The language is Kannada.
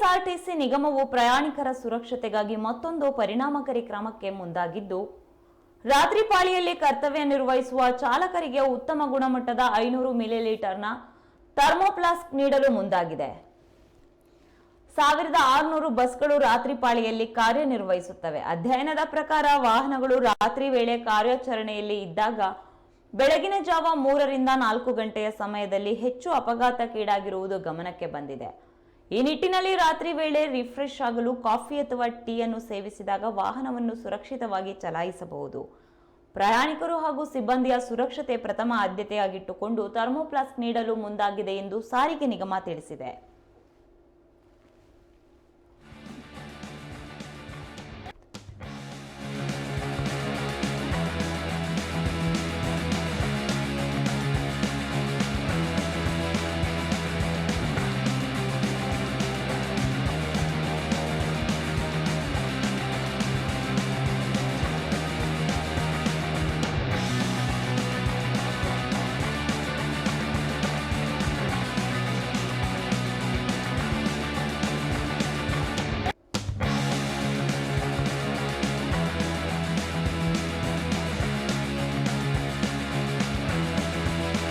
ಕೆಎಸ್ಆರ್ಟಿಸಿ ನಿಗಮವು ಪ್ರಯಾಣಿಕರ ಸುರಕ್ಷತೆಗಾಗಿ ಮತ್ತೊಂದು ಪರಿಣಾಮಕಾರಿ ಕ್ರಮಕ್ಕೆ ಮುಂದಾಗಿದ್ದು, ರಾತ್ರಿ ಪಾಳಿಯಲ್ಲಿ ಕರ್ತವ್ಯ ನಿರ್ವಹಿಸುವ ಚಾಲಕರಿಗೆ ಉತ್ತಮ ಗುಣಮಟ್ಟದ ಐನೂರು ಮಿಲಿಲೀಟರ್ನ ಥರ್ಮೋಪ್ಲಾಸ್ಕ್ ನೀಡಲು ಮುಂದಾಗಿದೆ. ಸಾವಿರದ ಆರುನೂರು ಬಸ್ಗಳು ರಾತ್ರಿ ಪಾಳಿಯಲ್ಲಿ ಕಾರ್ಯನಿರ್ವಹಿಸುತ್ತವೆ. ಅಧ್ಯಯನದ ಪ್ರಕಾರ ವಾಹನಗಳು ರಾತ್ರಿ ವೇಳೆ ಕಾರ್ಯಾಚರಣೆಯಲ್ಲಿ ಇದ್ದಾಗ ಬೆಳಗಿನ ಜಾವ ಮೂರರಿಂದ ನಾಲ್ಕು ಗಂಟೆಯ ಸಮಯದಲ್ಲಿ ಹೆಚ್ಚು ಅಪಘಾತಕ್ಕೀಡಾಗಿರುವುದು ಗಮನಕ್ಕೆ ಬಂದಿದೆ. ಈ ನಿಟ್ಟಿನಲ್ಲಿ ರಾತ್ರಿ ವೇಳೆ ರಿಫ್ರೆಶ್ ಆಗಲು ಕಾಫಿ ಅಥವಾ ಟೀ ಅನ್ನು ಸೇವಿಸಿದಾಗ ವಾಹನವನ್ನು ಸುರಕ್ಷಿತವಾಗಿ ಚಲಾಯಿಸಬಹುದು. ಪ್ರಯಾಣಿಕರು ಹಾಗೂ ಸಿಬ್ಬಂದಿಯ ಸುರಕ್ಷತೆ ಪ್ರಥಮ ಆದ್ಯತೆಯಾಗಿಟ್ಟುಕೊಂಡು ಥರ್ಮೋಪ್ಲಾಸ್ಕ್ ನೀಡಲು ಮುಂದಾಗಿದೆ ಎಂದು ಸಾರಿಗೆ ನಿಗಮ ತಿಳಿಸಿದೆ.